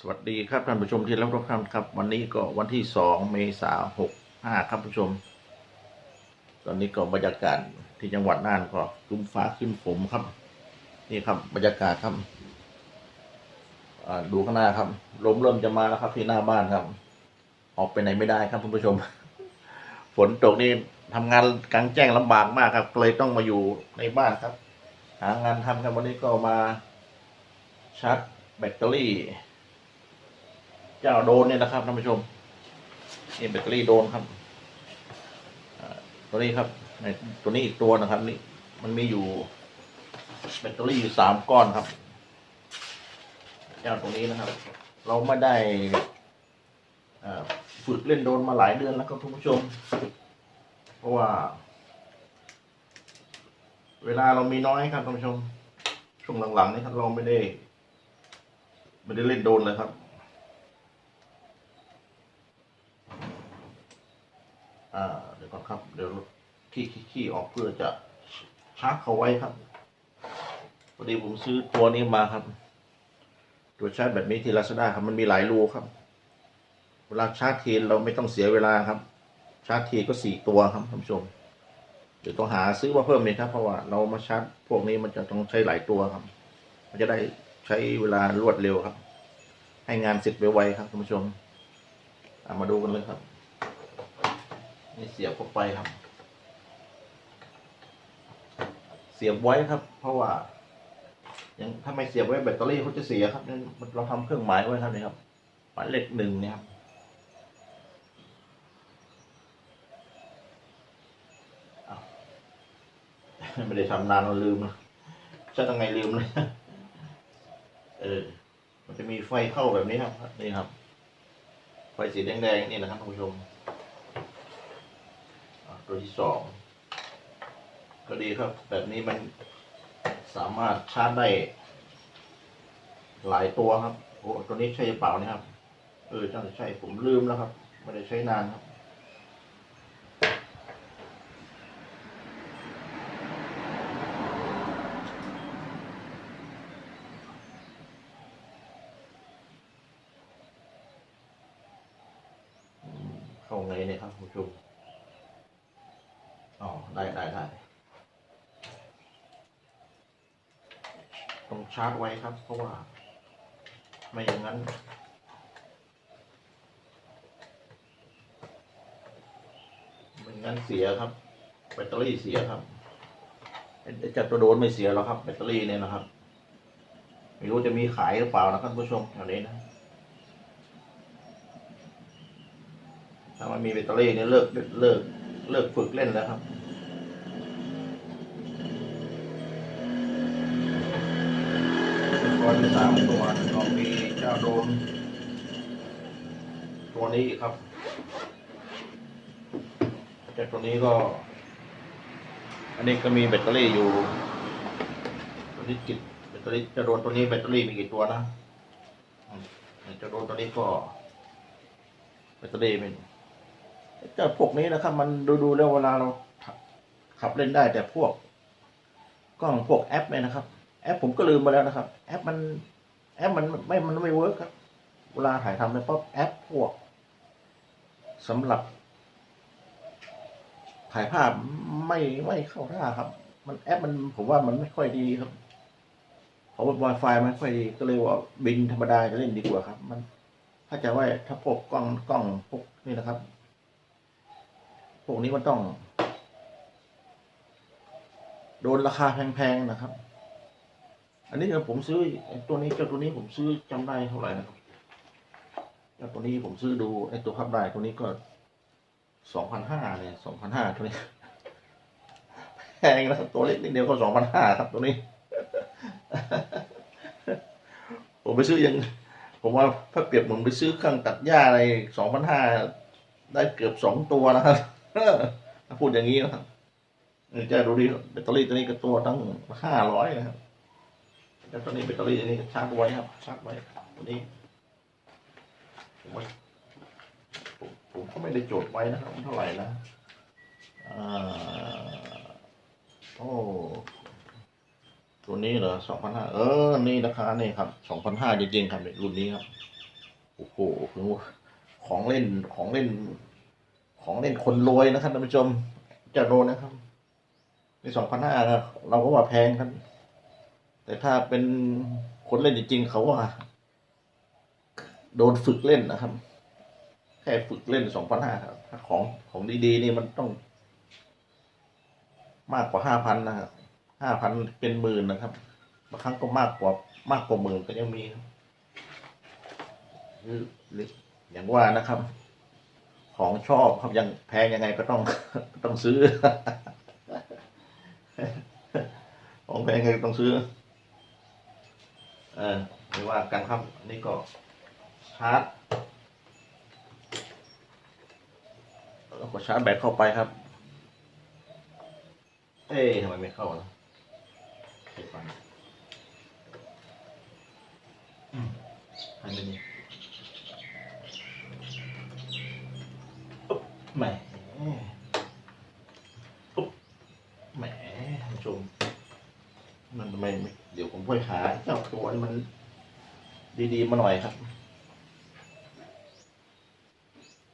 สวัสดีครับท่านผู้ชมที่รับรับครับ วันนี้ก็วันที่สองเมษาหกห้าครับผู้ชม ตอนนี้ก็บรรยากาศที่จังหวัดน่านก็ครึ้มฟ้าขึ้นฝนครับ นี่ครับบรรยากาศครับดูข้างหน้าครับลมเริ่มจะมาแล้วครับ ที่หน้าบ้านครับ ออกไปไหนไม่ได้ครับท่านผู้ชม ฝนตกนี่ทำงานกลางแจ้งลำบากมากครับเลยต้องมาอยู่ในบ้านครับ หางานทำครับวันนี้ก็มาชาร์จแบตเตอรี่ เจ้าโดนเนี่ยนะครับท่านผู้ชมนี่แบตเตอรี่โดนครับตัวนี้ครับในตัวนี้อีกตัวนะครับนี่มันมีอยู่แบตเตอรี่อยู่สามก้อนครับเจ้าตรงนี้นะครับ เราไม่ได้ฝึกเล่นโดนมาหลายเดือนแล้วครับท่านผู้ชม เพราะว่า เวลาเรามีน้อยครับท่านผู้ชมช่วงหลังๆนี่ครับเราไม่ได้ ไม่ได้เล่นโดนเลยครับ อ่า เดี๋ยวก่อนครับ เดี๋ยวขี้ขี้ออกเพื่อจะชาร์จเขาไว้ครับพอดีผมซื้อตัวนี้มาครับ ตัวชาร์จแบบนี้ที่ลาซาด้าครับ มันมีหลายรูครับ เวลาชาร์จทีเราไม่ต้องเสียเวลาครับ ชาร์จทีก็สี่ตัวครับท่านผู้ชมเดี๋ยวต้องหาซื้อมาเพิ่มเลยครับ เพราะว่าเรามาชาร์จพวกนี้มันจะต้องใช้หลายตัวครับ มันจะได้ใช้เวลารวดเร็วครับ ให้งานเสร็จไวๆครับท่านผู้ชมมาดูกันเลยครับ นี่เสียบเข้าไปครับ เสียบไว้ครับ เพราะว่ายังถ้าไม่เสียบไว้แบตเตอรี่เขาจะเสียครับนี่นเราทำเครื่องหมายไว้ครับนี่ครับหมายเลขหนึ่งนี่ครับไม่ได้ทำนานเราลืมนะใช่ตั้งไงลืมเลยเออ มันจะมีไฟเข้าแบบนี้ครับ นี่ครับ ไฟสีแดงๆนี่นะครับท่านผู้ชม ตัวที่สองก็ดีครับ แบบนี้มันสามารถชาร์จได้หลายตัวครับโอ้ตัวนี้ใช่หรือเปล่านี่ครับ เออน่าจะใช่ผมลืมแล้วครับ ไม่ได้ใช้นานครับเข้าไงเนี่ยครับคุณผู้ชม ได้ได้ได้ต้องชาร์จไว้ครับ เพราะว่า ไม่อย่างนั้น ไม่งั้นเสียครับ แบตเตอรี่เสียครับจัดตัวโดนไม่เสียหรอกครับ แบตเตอรี่เนี่ยนะครับ ไม่รู้จะมีขายหรือเปล่านะครับคุณผู้ชมแถวนี้นะถ้ามันมีแบตเตอรี่เนี่ยเลิกเลิกเลิกฝึกเล่นแล้วครับ ตัวที่สามตัวก็มีเจ้าโดน ตัวนี้ครับจากตัวนี้ก็ อันนี้ก็มีแบตเตอรี่อยู่ตัวนี้กิดแบตเตอรี่จะโดนตัวนี้แบตเตอรี่มีกี่ตัวนะจะโดนตัวนี้ก็แบตเตอรี่เป็นแต่พวกนี้นะครับ มันดูดูๆแล้วเวลาเราขับเล่นได้แต่พวกกล้องพวกแอปเนี่ยนะครับ แอปผมก็ลืมไปแล้วนะครับ แอปมันแอปมันไม่มันไม่เวิร์กครับ เวลาถ่ายทำเนี่ยป๊อปแอปพวกสำหรับ ถ่ายภาพไม่ไม่เข้าท่าครับ มันแอปมันผมว่ามันไม่ค่อยดีครับเพราะว่า Wi-Fi มันไม่ค่อยดีก็เลยว่าบินธรรมดาจะเล่นดีกว่าครับ มันถ้าจะว่าถ้าพวกกล้องกล้องพวกนี่นะครับพวกนี้มันต้อง โดนราคาแพงๆนะครับ อันนี้ผมซื้อตัวนี้เจ้าตัวนี้ผมซื้อจำได้เท่าไหร่นะครับเจ้าตัวนี้ผมซื้อดูไอ้ตัวพับได้ตัวนี้ก็สองพันห้าเนี่ยสองพันห้าตัวนี้แพงนะครับตัวเล็กนิดเดียวก็สองพันห้าครับตัวนี้ ผมไปซื้อยัง ผมว่าถ้าเปรียบเหมือนไปซื้อเครื่องตัดหญ้าอะไรสองพันห้าได้เกือบสองตัวนะครับพูดอย่างนี้นะครับเออจะดูดิแบตเตอรี่ตัวนี้ก็ตัวตั้งห้าร้อยนะครับ แล้วตัวนี้แบตเตอรี่ตัวนี้ชาร์จไว้ครับชาร์จไว้ตัวนี้ผมว่าผมผมก็ไม่ได้โจทย์ไว้นะครับว่าเท่าไหร่นะอ่าโอ้ตัวนี้เหรอสองพันห้าเออ นี่ราคานี่ครับสองพันห้าจริงๆครับรุ่นนี้ครับโอ้โหของเล่นของเล่น ของเล่นคนรวยนะครับท่านผู้ชมเจะโดนนะครับในสองพันห้าเราก็ว่าแพงครับ แต่ถ้าเป็นคนเล่นจริงๆเขาว่า โดนฝึกเล่นนะครับ แค่ฝึกเล่นสองพันห้าครับถ้าของของดีๆนี่มันต้อง มากกว่าห้าพันนะครับห้าพันเป็นหมื่นนะครับบางครั้งก็มากกว่ามากกว่าหมื่นก็ยังมีครับคือหรืออย่างว่านะครับ ของชอบครับยังแพงยังไงก็ต้องต้องซื้อ ของแพงยังไงก็ต้องซื้อ เออไม่ว่ากันครับอันนี่ก็ชาร์จแล้วก็ชาร์จแบตเข้าไปครับ เอ๊ะทำไมไม่เข้าล่ะเดี๋ยวก่อนอืมอันนี้อุ๊บแหมอุ๊บแหมท่านผู้ชม มันทำไมไม่ ค่อยหาเจ้าตัวมัน ดีๆมาหน่อยครับ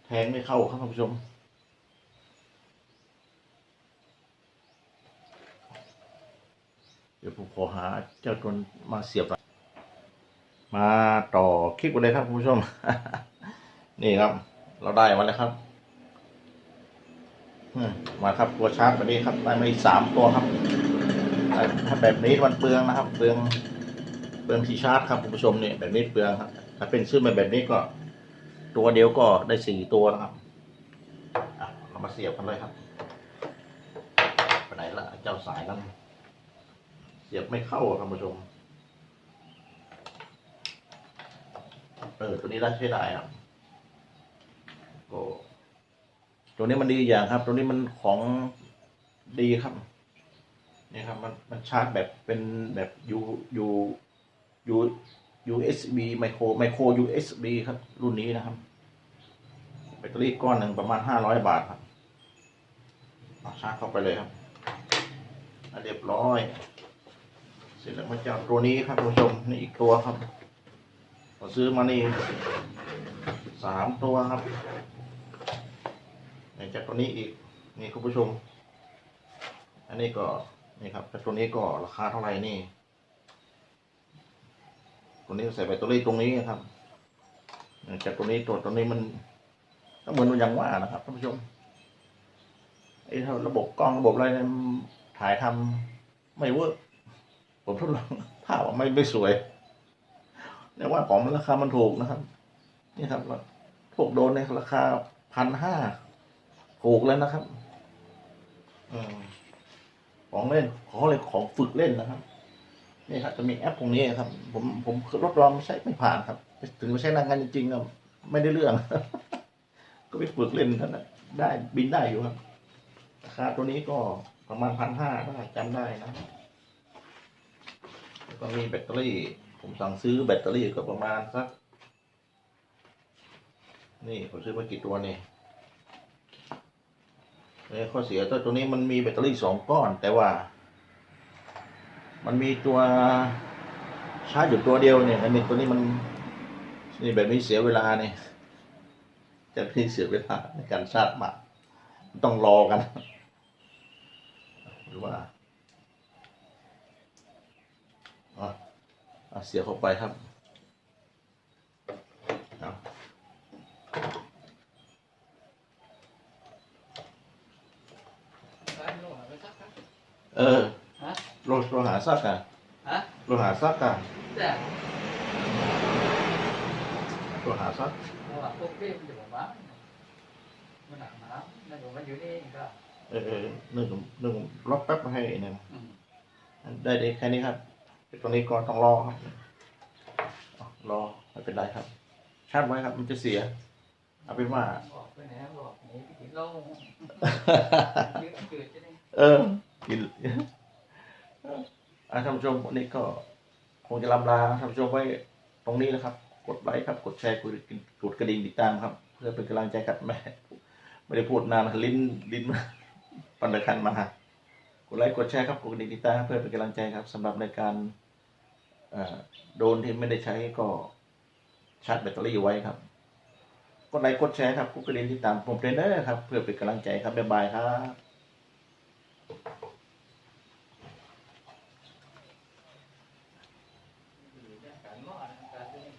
แทงไม่เข้าครับท่านผู้ชมเดี๋ยวผมขอหาเจ้าตัวมาเสียบมาต่อคลิปกันเลยครับคุณผู้ชม นี่ครับ เราได้มาแล้วครับมาครับตัวชาร์จแบบนี้ครับได้มาอีกสามตัวครับ ถ้าแบบนี้มันเปลืองนะครับ เปลืองเปลืองที่ชาร์จครับคุณผู้ชมเนี่ยแบบนี้เปลืองครับถ้าเป็นซื้อมาแบบนี้ก็ ตัวเดียวก็ได้สี่ตัวนะครับเรามาเสียบกันเลยครับไปไหนละเจ้าสายนั้นเสียบไม่เข้าอะท่านผู้ชมเออตัวนี้ได้ใช้ได้ครับก็ตัวนี้มันดีอย่างครับ ตัวนี้มันของดีครับ นี่ครับมันมันชาร์จแบบเป็นแบบยูยูยู USB ไมโครไมโคร USB ครับ รุ่นนี้นะครับ แบตเตอรี่ก้อนหนึ่งประมาณห้าร้อยบาทครับชาร์จเข้าไปเลยครับเรียบร้อย เสร็จแล้วมาจับตัวนี้ครับผู้ชมนี่อีกตัวครับผมซื้อมานี่สามตัวครับนี่จากตัวนี้อีกนี่คุณผู้ชม อันนี้ก็ นี่ครับแต่ตัวนี้ก็ราคาเท่าไหร่นี่ ตัวนี้ใส่แบตเตอรี่ตรงนี้ครับจากตัวนี้ตัวตัวนี้มันก็เหมือนอย่างว่านะครับท่านผู้ชมไอ้ระบบกล้องระบบอะไรนี่ยถ่ายทำไม่เวิร์กผมทดลองภาพไม่ไม่สวยแต่ว่าของมันราคามันถูกนะครับ นี่ครับพวกโดนในราคาพันห้าถูกแล้วนะครับอม ของเล่นของเลยของฝึกเล่นนะครับนี่ครับจะมีแอปตรงนี้ครับ ผมผมทดลองไม่ใช่ไม่ผ่านครับ ถึงไม่ใช่นางงานจริงๆก็ไม่ได้เรื่อง ก็ไปฝึกเล่นเท่านั้นได้บินได้อยู่ครับราคาตัวนี้ก็ประมาณพันห้าถ้าจำได้นะแล้วก็มีแบตเตอรี่ ผมสั่งซื้อแบตเตอรี่ก็ประมาณสัก นี่ผมซื้อมากี่ตัวนี่ เนี่ยข้อเสียตัวตัวนี้มันมีแบตเตอรี่สองก้อน แต่ว่า มันมีตัวชาร์จอยู่ตัวเดียวเนี่ยอันนี้ตัวนี้มันนี่แบบนี้เสียเวลาเนี่ยจะพี่เสียเวลาในการชาร์จมาต้องรอกัน หรือว่าอะอะเสียเข้าไปครับเอา เออ ฮะ โลโลหาซักอะฮะโลหาซักอะแต่โลหาซักเราอะพวกพี่มันอยู่บ้านมันหนักน้ำนั่นผมมันอยู่นี่ก็เออเออหนึ่งหนึ่งล็อกแป๊บมาให้เนี่ยอืมได้ได้แค่นี้ครับตรงนี้ก็ต้องรอครับอะรอไม่เป็นไรครับ ชาร์จไว้ครับ มันจะเสีย เอาเป็นว่าบอกไปไหนบอกหนีไปกินเหล้ายืดจืดจะได้เออกินอะท่าน ผู้ชมวันนี้ก็คงจะลำลาท่านผู้ชมไว้ตรงนี้นะครับ กดไลค์ครับ กดแชร์ กดกดกระดิ่งติดตามครับ เพื่อเป็นกำลังใจกับแม่ไม่ได้พูดนานลิ้นลิ้นปันตะคันมากดไลค์กดแชร์ครับกดกระดิ่งติดตามเพื่อเป็นกำลังใจครับสำหรับในการโดนที่ไม่ได้ใช้ก็ชาร์จแบตเตอรี่ไว้ครับ กดไลค์กดแชร์ครับกดกระดิ่งที่ตามผมเทรนเนอร์ครับ เพื่อเป็นกำลังใจครับบ๊ายบายครับ